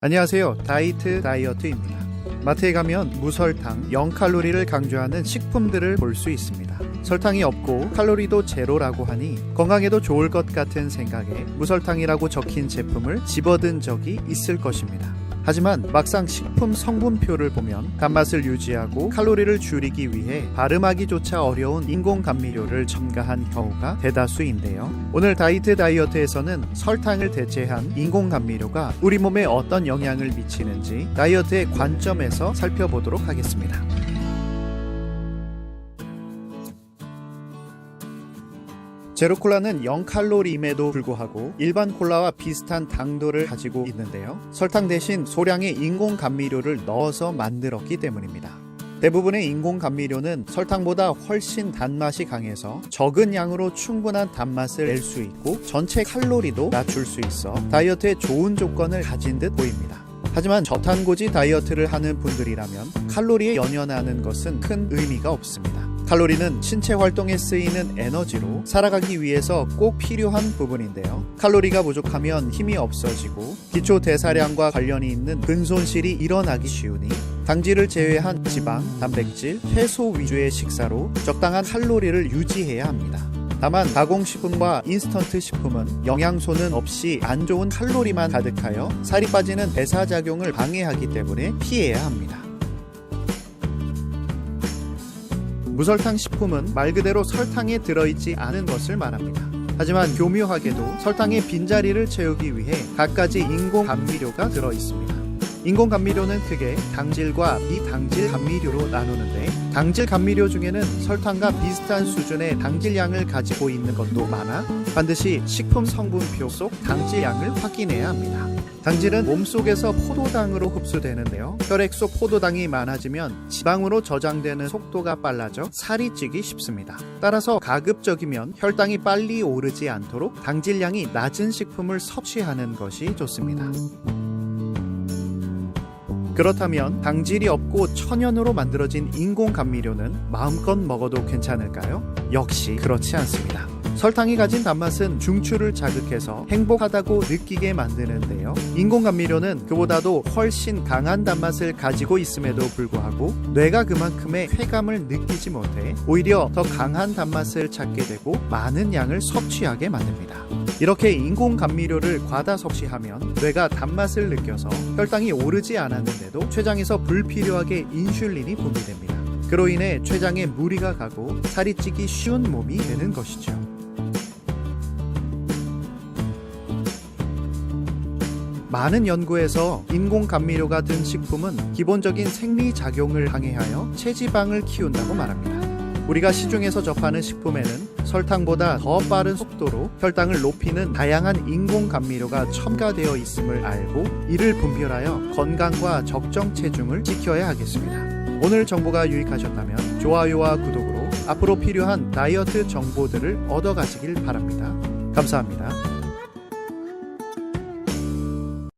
안녕하세요. 다이트 다이어트입니다. 마트에 가면 무설탕, 0칼로리를 강조하는 식품들을 볼 수 있습니다. 설탕이 없고 칼로리도 제로라고 하니 건강에도 좋을 것 같은 생각에 무설탕이라고 적힌 제품을 집어든 적이 있을 것입니다. 하지만 막상 식품 성분표를 보면 단맛을 유지하고 칼로리를 줄이기 위해 발음하기조차 어려운 인공 감미료를 첨가한 경우가 대다수인데요. 오늘 다이트 다이어트에서는 설탕을 대체한 인공 감미료가 우리 몸에 어떤 영향을 미치는지 다이어트의 관점에서 살펴보도록 하겠습니다. 제로콜라는 0칼로리임에도 불구하고 일반 콜라와 비슷한 당도를 가지고 있는데요. 설탕 대신 소량의 인공 감미료를 넣어서 만들었기 때문입니다. 대부분의 인공 감미료는 설탕보다 훨씬 단맛이 강해서 적은 양으로 충분한 단맛을 낼 수 있고 전체 칼로리도 낮출 수 있어 다이어트에 좋은 조건을 가진 듯 보입니다. 하지만 저탄고지 다이어트를 하는 분들이라면 칼로리에 연연하는 것은 큰 의미가 없습니다. 칼로리는 신체 활동에 쓰이는 에너지로 살아가기 위해서 꼭 필요한 부분인데요. 칼로리가 부족하면 힘이 없어지고 기초 대사량과 관련이 있는 근손실이 일어나기 쉬우니 당질을 제외한 지방, 단백질, 채소 위주의 식사로 적당한 칼로리를 유지해야 합니다. 다만 가공식품과 인스턴트 식품은 영양소는 없이 안 좋은 칼로리만 가득하여 살이 빠지는 배사작용을 방해하기 때문에 피해야 합니다. 무설탕 식품은 말 그대로 설탕에 들어있지 않은 것을 말합니다. 하지만 교묘하게도 설탕의 빈자리를 채우기 위해 갖가지 인공 감미료가 들어 있습니다. 인공 감미료는 크게 당질과 비당질 감미료로 나누는데 당질 감미료 중에는 설탕과 비슷한 수준의 당질량을 가지고 있는 것도 많아 반드시 식품 성분표 속 당질량을 확인해야 합니다. 당질은 몸속에서 포도당으로 흡수되는데요. 혈액 속 포도당이 많아지면 지방으로 저장되는 속도가 빨라져 살이 찌기 쉽습니다. 따라서 가급적이면 혈당이 빨리 오르지 않도록 당질량이 낮은 식품을 섭취하는 것이 좋습니다. 그렇다면 당질이 없고 천연으로 만들어진 인공 감미료는 마음껏 먹어도 괜찮을까요? 역시 그렇지 않습니다. 설탕이 가진 단맛은 중추를 자극해서 행복하다고 느끼게 만드는데요. 인공 감미료는 그보다도 훨씬 강한 단맛을 가지고 있음에도 불구하고 뇌가 그만큼의 쾌감을 느끼지 못해 오히려 더 강한 단맛을 찾게 되고 많은 양을 섭취하게 만듭니다. 이렇게 인공 감미료를 과다 섭취하면 뇌가 단맛을 느껴서 혈당이 오르지 않았는데도 췌장에서 불필요하게 인슐린이 분비됩니다. 그로 인해 췌장에 무리가 가고 살이 찌기 쉬운 몸이 되는 것이죠. 많은 연구에서 인공 감미료가 든 식품은 기본적인 생리 작용을 방해하여 체지방을 키운다고 말합니다. 우리가 시중에서 접하는 식품에는 설탕보다 더 빠른 속도로 혈당을 높이는 다양한 인공 감미료가 첨가되어 있음을 알고 이를 분별하여 건강과 적정 체중을 지켜야 하겠습니다. 오늘 정보가 유익하셨다면 좋아요와 구독으로 앞으로 필요한 다이어트 정보들을 얻어가시길 바랍니다. 감사합니다.